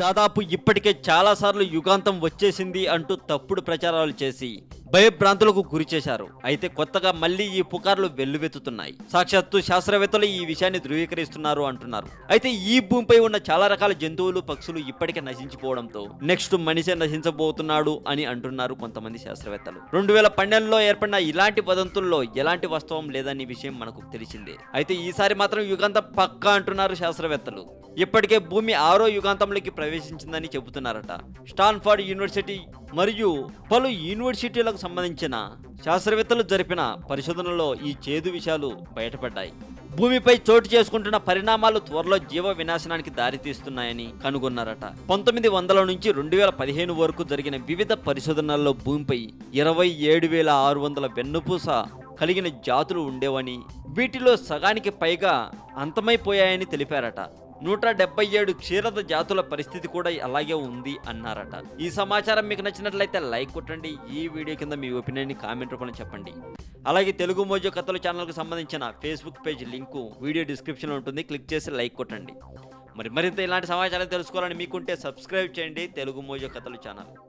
దాదాపు ఇప్పటికే చాలాసార్లు యుగాంతం వచ్చేసింది అంటూ తప్పుడు ప్రచారాలు చేసి భయభ్రాంతులకు గురి చేశారు. అయితే కొత్తగా మళ్ళీ ఈ పుకార్లు వెల్లువెత్తుతున్నాయి. సాక్షాత్తు శాస్త్రవేత్తలు ఈ విషయాన్ని ధృవీకరిస్తున్నారు అంటున్నారు. అయితే ఈ భూమిపై ఉన్న చాలా రకాల జంతువులు పక్షులు ఇప్పటికే నశించిపోవడంతో నెక్స్ట్ మనిషే నశించబోతున్నాడు అని అంటున్నారు కొంతమంది శాస్త్రవేత్తలు. రెండు వేల పన్నెండులో ఏర్పడిన ఇలాంటి వదంతుల్లో ఎలాంటి వాస్తవం లేదనే విషయం మనకు తెలిసిందే. అయితే ఈసారి మాత్రం యుగాంతం పక్కా అంటున్నారు శాస్త్రవేత్తలు. ఇప్పటికే భూమి ఆరో యుగాంతంలోకి ప్రవేశించిందని చెబుతున్నారట. స్టాన్ఫర్డ్ యూనివర్సిటీ మరియు పలు యూనివర్సిటీలకు సంబంధించిన శాస్త్రవేత్తలు జరిపిన పరిశోధనలో ఈ చేదు విషయాలు బయటపడ్డాయి. భూమిపై చోటు చేసుకుంటున్న పరిణామాలు త్వరలో జీవ వినాశనానికి దారితీస్తున్నాయని కనుగొన్నారట. పంతొమ్మిది వందల నుంచి రెండు వేల పదిహేను వరకు జరిగిన వివిధ పరిశోధనల్లో భూమిపై ఇరవై ఏడు వేల ఆరు వందల వెన్నుపూస కలిగిన జాతులు ఉండేవని వీటిలో సగానికి పైగా అంతమైపోయాయని తెలిపారట. నూట డెబ్బై ఏడు క్షీరద జాతుల పరిస్థితి కూడా అలాగే ఉంది అన్నారట. ఈ సమాచారం మీకు నచ్చినట్లయితే లైక్ కొట్టండి. ఈ వీడియో కింద మీ ఒపీనియన్ కామెంట్ రూపంలో చెప్పండి. అలాగే తెలుగు మోజో కథలు ఛానల్కు సంబంధించిన ఫేస్బుక్ పేజ్ లింకు వీడియో డిస్క్రిప్షన్లో ఉంటుంది. క్లిక్ చేసి లైక్ కొట్టండి. మరి మరింత ఇలాంటి సమాచారం తెలుసుకోవాలని మీకుంటే సబ్స్క్రైబ్ చేయండి. తెలుగు మోజో కథలు ఛానల్.